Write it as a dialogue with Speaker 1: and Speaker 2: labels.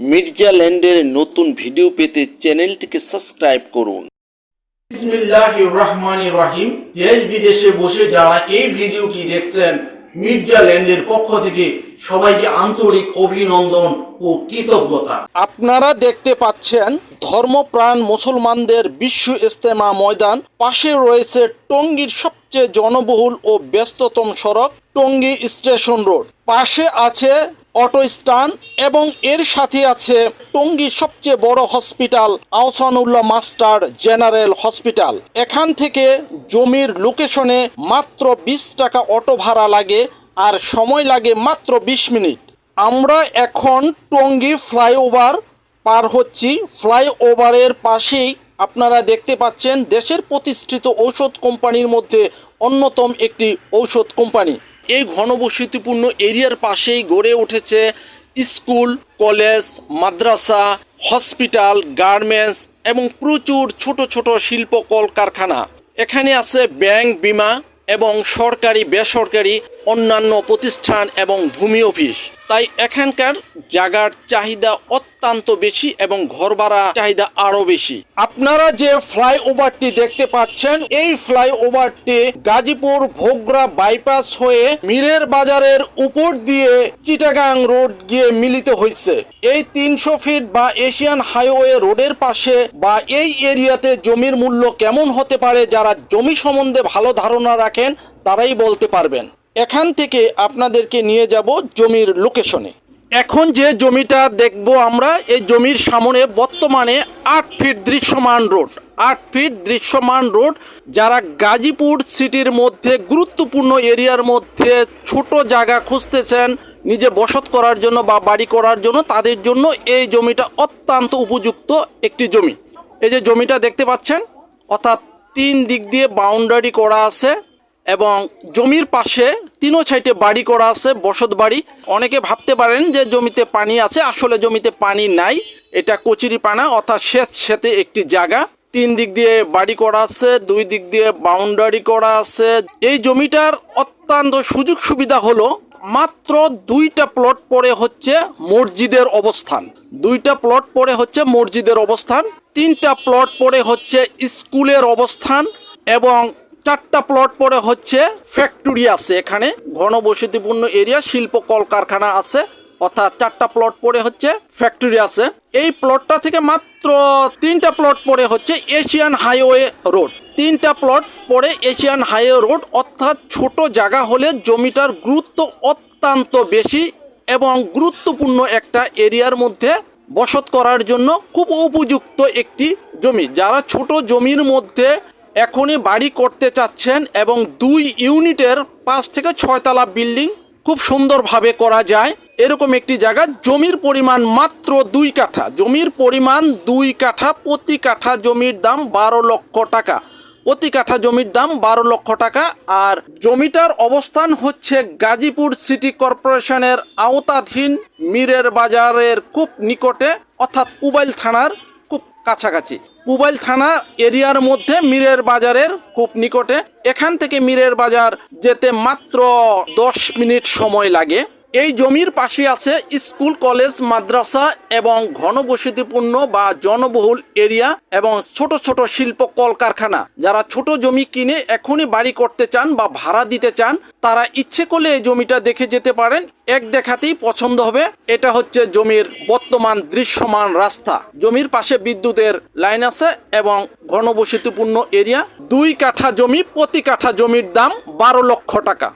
Speaker 1: মির্জা ল্যান্ডের নতুন ভিডিও পেতে চ্যানেলটিকে সাবস্ক্রাইব করুন।
Speaker 2: বিসমিল্লাহির দেশ বিদেশে বসে যারা এই ভিডিওটি দেখছেন মির্জা ল্যান্ডের পক্ষ থেকে সবাইকে আন্তরিক অভিনন্দন ও কৃতজ্ঞতা।
Speaker 3: আপনারা দেখতে পাচ্ছেন ধর্মপ্রাণ মুসলমানদের বিশ্ব ইস্তেমা ময়দান। পাশে রয়েছে টঙ্গীর সবচেয়ে জনবহুল ও ব্যস্ততম সড়ক টঙ্গী স্টেশন রোড। পাশে আছে অটো স্ট্যান্ড এবং এর সাথে আছে টঙ্গীর সবচেয়ে বড় hospital Ahsanullah master general hospital. এখান থেকে জমির লোকেশনে মাত্র বিশ টাকা অটো ভাড়া লাগে আর সময় লাগে মাত্র বিশ মিনিট। আমরা এখন টঙ্গী ফ্লাইওভার পার হচ্ছি। ফ্লাইওভারের পাশেই আপনারা দেখতে পাচ্ছেন দেশের প্রতিষ্ঠিত ঔষধ কোম্পানির মধ্যে অন্যতম একটি ঔষধ কোম্পানি। এই ঘনবসতিপূর্ণ এরিয়ার পাশেই গড়ে উঠেছে স্কুল, কলেজ, মাদ্রাসা, হসপিটাল, গার্মেন্টস এবং প্রচুর ছোট ছোট শিল্প কলকারখানা। এখানে আছে ব্যাংক বিমা এবং সরকারি বেসরকারি অন্যান্য প্রতিষ্ঠান এবং ভূমি অফিস। তাই এখানকার জায়গার চাহিদা অত্যন্ত বেশি এবং ঘর ভাড়া চাহিদা আরও বেশি। আপনারা যে ফ্লাইওভারটি দেখতে পাচ্ছেন, এই ফ্লাইওভারটি গাজীপুর ভোগরা বাইপাস হয়ে মিরের বাজারের উপর দিয়ে চিটাগাং রোড গিয়ে মিলিত হয়েছে এই তিনশো ফিট বা এশিয়ান হাইওয়ে রোডের পাশে বা এই এরিয়াতে জমির মূল্য কেমন হতে পারে, যারা জমি সম্বন্ধে ভালো ধারণা রাখেন, তারাই বলতে পারবেন। এখান থেকে আপনাদেরকে নিয়ে যাব জমির লোকেশনে। এখন যে জমিটা দেখব আমরা, এই জমির সামনে বর্তমানে আট ফিট দৃশ্যমান রোড। আট ফিট দৃশ্যমান রোড, যারা গাজীপুর সিটির মধ্যে, গুরুত্বপূর্ণ এরিয়ার মধ্যে ছোট জায়গা খুঁজতেছেন, নিজে বসত করার জন্য বা বাড়ি করার জন্য, তাদের জন্য এই জমিটা অত্যন্ত উপযুক্ত একটি জমি। এই যে জমিটা দেখতে পাচ্ছেন, অর্থাৎ তিন দিক দিয়ে বাউন্ডারি করা আছে। এবং জমির পাশে তিনও সাইডে বাড়ি করা আছে, বসত বাড়ি। অনেকে ভাবতে পারেন যে জমিতে পানি আছে, আসলে জমিতে পানি নাই। এটা কচুরি পানা, অর্থাৎ সেচ সেতে একটি জায়গা। তিন দিক দিয়ে বাড়ি করা আছে, দুই দিক দিয়ে বাউন্ডারি করা আছে। এই জমিটার অত্যন্ত সুযোগ সুবিধা হলো, মাত্র দুইটা প্লট পরে হচ্ছে মসজিদের অবস্থান। দুইটা প্লট পরে হচ্ছে মসজিদের অবস্থান, তিনটা প্লট পরে হচ্ছে স্কুলের অবস্থান এবং চারটা প্লট পরে হচ্ছে ফ্যাক্টরি আছে এখানে, ঘনবসতিপূর্ণ এরিয়া শিল্প কলকারখানা আছে, অর্থাৎ চারটা প্লট পরে হচ্ছে ফ্যাক্টরি আছে। এই প্লটটা থেকে মাত্র তিনটা প্লট পরে হচ্ছে এশিয়ান হাইওয়ে রোড তিনটা প্লট পরে এশিয়ান হাইওয়ে রোড অর্থাৎ ছোট জায়গা হলে জমিটার গুরুত্ব অত্যন্ত বেশি এবং গুরুত্বপূর্ণ একটা এরিয়ার মধ্যে বসত করার জন্য খুব উপযুক্ত একটি জমি। যারা ছোট জমির মধ্যে এখনই বাড়ি করতে চাচ্ছেন এবং দুই ইউনিটের পাঁচ থেকে ছয়তলা বিল্ডিং খুব সুন্দরভাবে করা যায়। এরকম একটি জায়গা, জমির পরিমাণ মাত্র দুই কাঠা। জমির পরিমাণ দুই কাঠা, প্রতি কাঠা জমির দাম বারো লক্ষ টাকা। প্রতি কাঠা জমির দাম বারো লক্ষ টাকা। আর জমিটার অবস্থান হচ্ছে গাজীপুর সিটি কর্পোরেশনের আওতাধীন মীরের বাজারের খুব নিকটে, অর্থাৎ পুবাইল থানার কাছাকাছি। পুবাইল থানা এরিয়ার মধ্যে মিরের বাজারের খুব নিকটে। এখান থেকে মীরের বাজার যেতে মাত্র দশ মিনিট সময় লাগে। এই জমির পাশে আছে স্কুল, কলেজ, মাদ্রাসা এবং ঘনবসতিপূর্ণ বা জনবহুল এরিয়া এবং ছোট ছোট শিল্প কলকারখানা। যারা ছোট জমি কিনে এখনই বাড়ি করতে চান বা ভাড়া দিতে চান, তারা ইচ্ছে করলে এই জমিটা দেখে যেতে পারেন। এক দেখাতেই পছন্দ হবে। এটা হচ্ছে জমির বর্তমান দৃশ্যমান রাস্তা। জমির পাশে বিদ্যুতের লাইন আছে এবং ঘনবসতিপূর্ণ এরিয়া। দুই কাঠা জমি, প্রতি কাঠা জমির দাম বারো লক্ষ টাকা।